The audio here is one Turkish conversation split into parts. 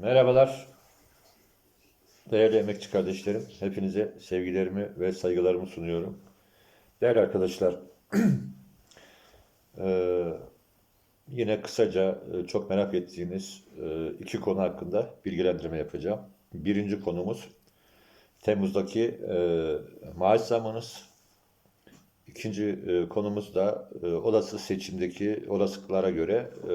Merhabalar. Değerli emekçi kardeşlerim, hepinize sevgilerimi ve saygılarımı sunuyorum. Değerli arkadaşlar, eee, yine kısaca e, çok merak ettiğiniz e, iki konu hakkında bilgilendirme yapacağım. Birinci konumuz Temmuz'daki e, maaş zammınız. İkinci e, konumuz da e, olası seçimdeki olasılıklara göre e,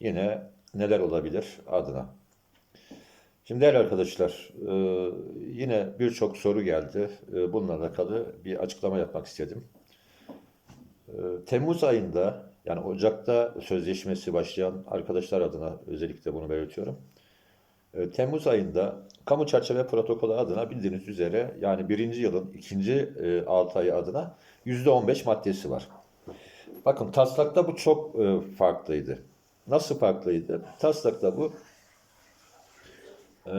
yine neler olabilir adına. Şimdi değerli arkadaşlar, e, yine birçok soru geldi. E, Bununla alakalı bir açıklama yapmak istedim. E, Temmuz ayında, yani Ocak'ta sözleşmesi başlayan arkadaşlar adına özellikle bunu belirtiyorum. E, Temmuz ayında kamu çerçeve protokolü adına bildiğiniz üzere yani birinci yılın ikinci 6 ayı adına %15 maddesi var. Bakın taslakta bu çok e, farklıydı. Nasıl farklıydı? Taslakta bu e,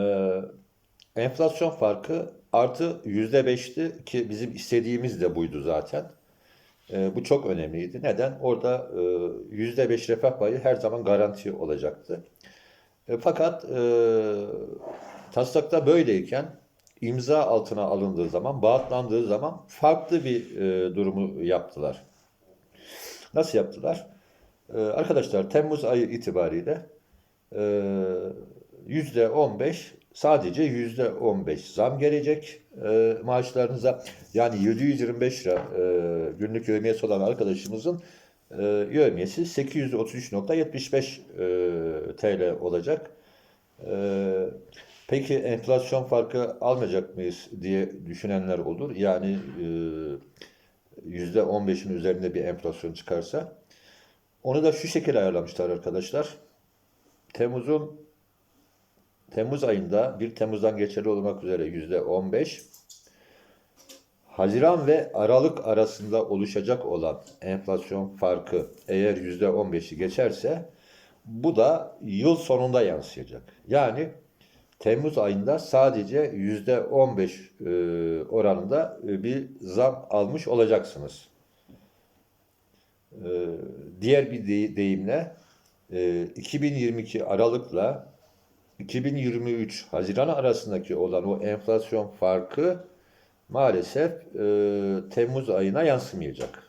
enflasyon farkı artı yüzde beşti ki bizim istediğimiz de buydu zaten. E, bu çok önemliydi. Neden? Orada yüzde beş refah payı her zaman garanti olacaktı. E, fakat e, taslakta böyleyken imza altına alındığı zaman, bağıtlandığı zaman farklı bir e, durumu yaptılar. Nasıl yaptılar? Ee, arkadaşlar Temmuz ayı itibariyle e, yüzde 15 sadece yüzde 15 zam gelecek e, maaşlarınıza. Yani 725 lira e, günlük yövmiyesi olan arkadaşımızın e, yövmiyesi 833.75 e, TL olacak. E, peki enflasyon farkı almayacak mıyız diye düşünenler olur. Yani e, %15'in üzerinde bir enflasyon çıkarsa onu da şu şekilde ayarlamışlar arkadaşlar. Temmuz'un Temmuz ayında 1 Temmuz'dan geçerli olmak üzere %15 Haziran ve Aralık arasında oluşacak olan enflasyon farkı eğer %15'i geçerse bu da yıl sonunda yansıyacak. Yani Temmuz ayında sadece %15 e, oranında e, bir zam almış olacaksınız. E, diğer bir deyimle 2022 Aralık'la 2023 Haziran arasındaki olan o enflasyon farkı maalesef Temmuz ayına yansımayacak.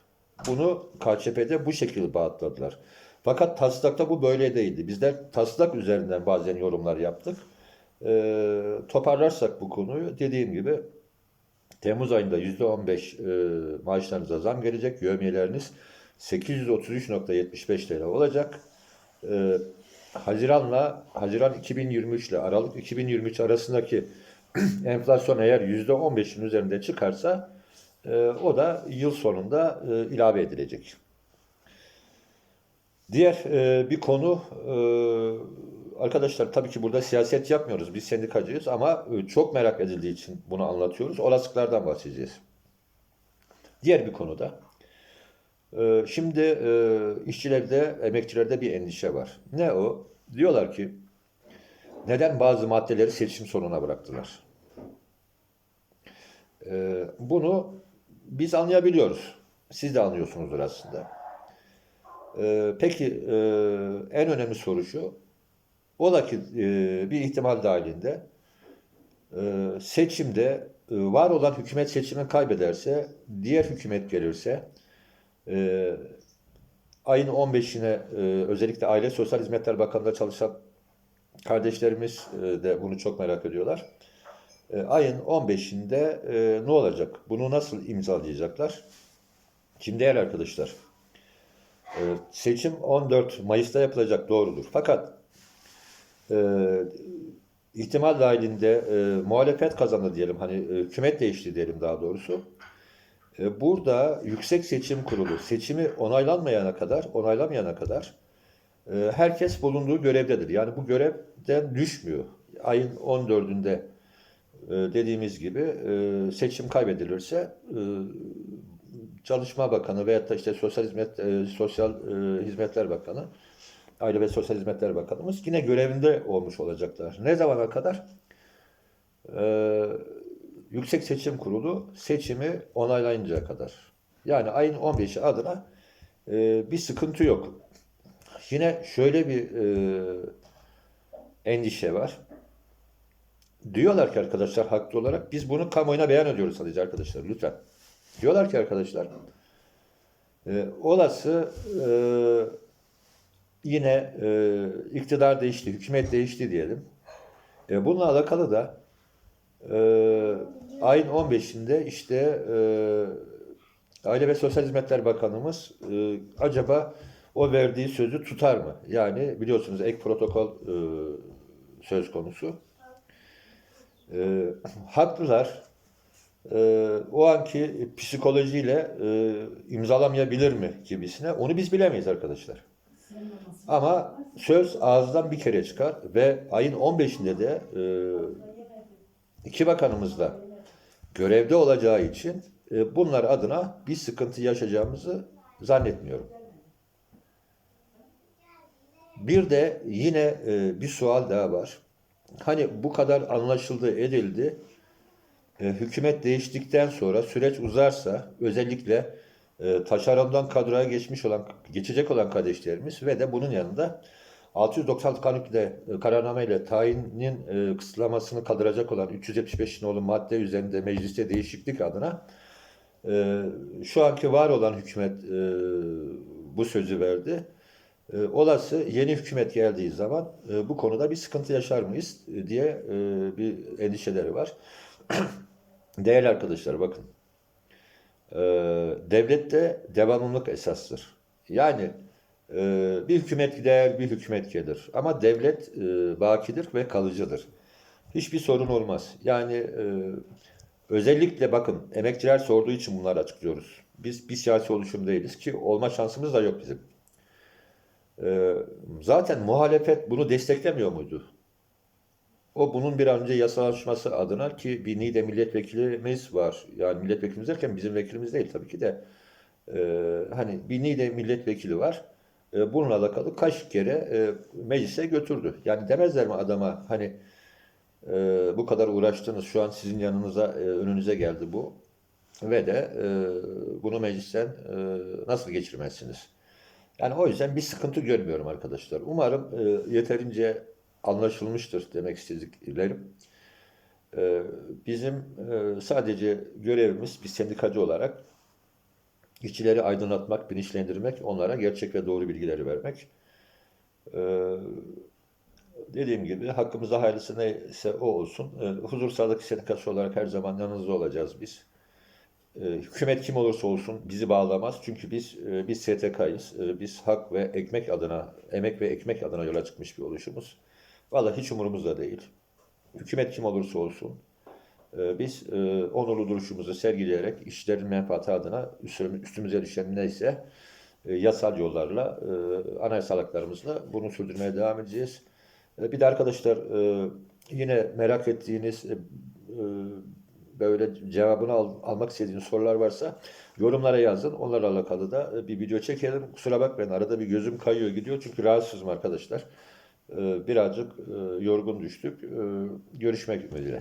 Bunu KÇP'de bu şekilde bağıtladılar. Fakat taslakta bu böyle değildi. Bizler taslak üzerinden bazen yorumlar yaptık. E, toparlarsak bu konuyu dediğim gibi Temmuz ayında %15 e, maaşlarınıza zam gelecek. Yövmiyeleriniz 833.75 TL olacak. E, Haziran'la Haziran 2023 ile Aralık 2023 arasındaki enflasyon eğer %15'in üzerinde çıkarsa e, o da yıl sonunda e, ilave edilecek. Diğer e, bir konu e, arkadaşlar tabii ki burada siyaset yapmıyoruz. Biz sendikacıyız ama e, çok merak edildiği için bunu anlatıyoruz. Olasılıklardan bahsedeceğiz. Diğer bir konuda şimdi e, işçilerde, emekçilerde bir endişe var. Ne o? Diyorlar ki neden bazı maddeleri seçim sonuna bıraktılar? E, bunu biz anlayabiliyoruz. Siz de anlıyorsunuzdur aslında. Ee, peki e, en önemli soru şu. Ola ki e, bir ihtimal dahilinde seçimde var olan hükümet seçimi kaybederse, diğer hükümet gelirse e, ayın 15'ine e, özellikle Aile Sosyal Hizmetler Bakanlığı'nda çalışan kardeşlerimiz e, de bunu çok merak ediyorlar. E, ayın 15'inde e, ne olacak? Bunu nasıl imzalayacaklar? Şimdi değerli arkadaşlar, e, seçim 14 Mayıs'ta yapılacak doğrudur. Fakat e, ihtimal dahilinde e, muhalefet kazandı diyelim. Hani e, hükümet değişti diyelim daha doğrusu. E, burada Yüksek Seçim Kurulu seçimi onaylanmayana kadar, onaylamayana kadar e, herkes bulunduğu görevdedir. Yani bu görevden düşmüyor. Ayın 14'ünde e, dediğimiz gibi seçim kaybedilirse Çalışma Bakanı veyahut da işte Sosyal Hizmet Sosyal Hizmetler Bakanı, Aile ve Sosyal Hizmetler Bakanımız yine görevinde olmuş olacaklar. Ne zamana kadar? Ee, Yüksek Seçim Kurulu seçimi onaylayıncaya kadar. Yani ayın 15'i adına e, bir sıkıntı yok. Yine şöyle bir e, endişe var. Diyorlar ki arkadaşlar haklı olarak biz bunu kamuoyuna beyan ediyoruz sadece arkadaşlar lütfen. Diyorlar ki arkadaşlar e, olası e, yine e, iktidar değişti, hükümet değişti diyelim. E, bununla alakalı da e, ayın 15'inde işte e, Aile ve Sosyal Hizmetler Bakanımız e, acaba o verdiği sözü tutar mı? Yani biliyorsunuz ek protokol e, söz konusu. E, haklılar. E, o anki psikolojiyle e, imzalamayabilir mi gibisine onu biz bilemeyiz arkadaşlar. Ama söz ağızdan bir kere çıkar ve ayın 15'inde de e, iki bakanımız da görevde olacağı için e, bunlar adına bir sıkıntı yaşayacağımızı zannetmiyorum. Bir de yine e, bir sual daha var. Hani bu kadar anlaşıldı, edildi. E, hükümet değiştikten sonra süreç uzarsa özellikle e, taşerondan kadroya geçmiş olan, geçecek olan kardeşlerimiz ve de bunun yanında 696 kanunle, e, kararnameyle tayinin e, kısıtlamasını kaldıracak olan 375 nolu madde üzerinde mecliste değişiklik adına e, şu anki var olan hükümet e, bu sözü verdi. E, olası yeni hükümet geldiği zaman e, bu konuda bir sıkıntı yaşar mıyız e, diye e, bir endişeleri var. Değerli arkadaşlar bakın. E, devlette devamlılık esastır. Yani bir hükümet gider, bir hükümet gelir. Ama devlet e, bakidir ve kalıcıdır. Hiçbir sorun olmaz. Yani e, özellikle bakın emekçiler sorduğu için bunları açıklıyoruz. Biz bir siyasi oluşum değiliz ki olma şansımız da yok bizim. E, zaten muhalefet bunu desteklemiyor muydu? O bunun bir an önce yasalaşması adına ki bir NİDE milletvekilimiz var. Yani milletvekilimiz derken bizim vekilimiz değil tabii ki de. Ee, hani bir NİDE milletvekili var. Ee, bununla alakalı kaç kere e, meclise götürdü. Yani demezler mi adama hani e, bu kadar uğraştınız şu an sizin yanınıza e, önünüze geldi bu ve de e, bunu meclisten e, nasıl geçirmezsiniz? Yani o yüzden bir sıkıntı görmüyorum arkadaşlar. Umarım e, yeterince anlaşılmıştır demek istediklerim. E, bizim e, sadece görevimiz bir sendikacı olarak işçileri aydınlatmak, bilinçlendirmek, onlara gerçek ve doğru bilgileri vermek. E, dediğim gibi hakkımızda hayırlısı neyse o olsun. E, Huzur Sağlık Sendikası olarak her zaman yanınızda olacağız biz. E, hükümet kim olursa olsun bizi bağlamaz. Çünkü biz e, biz STK'yız. E, biz hak ve ekmek adına, emek ve ekmek adına yola çıkmış bir oluşumuz. Vallahi hiç umurumuzda değil. Hükümet kim olursa olsun biz e, onurlu duruşumuzu sergileyerek işlerin menfaati adına üstümüze, düşen neyse e, yasal yollarla, e, anayasal haklarımızla bunu sürdürmeye devam edeceğiz. Bir de arkadaşlar yine merak ettiğiniz böyle cevabını al- almak istediğiniz sorular varsa yorumlara yazın. Onlarla alakalı da bir video çekelim. Kusura bakmayın arada bir gözüm kayıyor gidiyor çünkü rahatsızım arkadaşlar. Birazcık yorgun düştük. Görüşmek ümidiyle.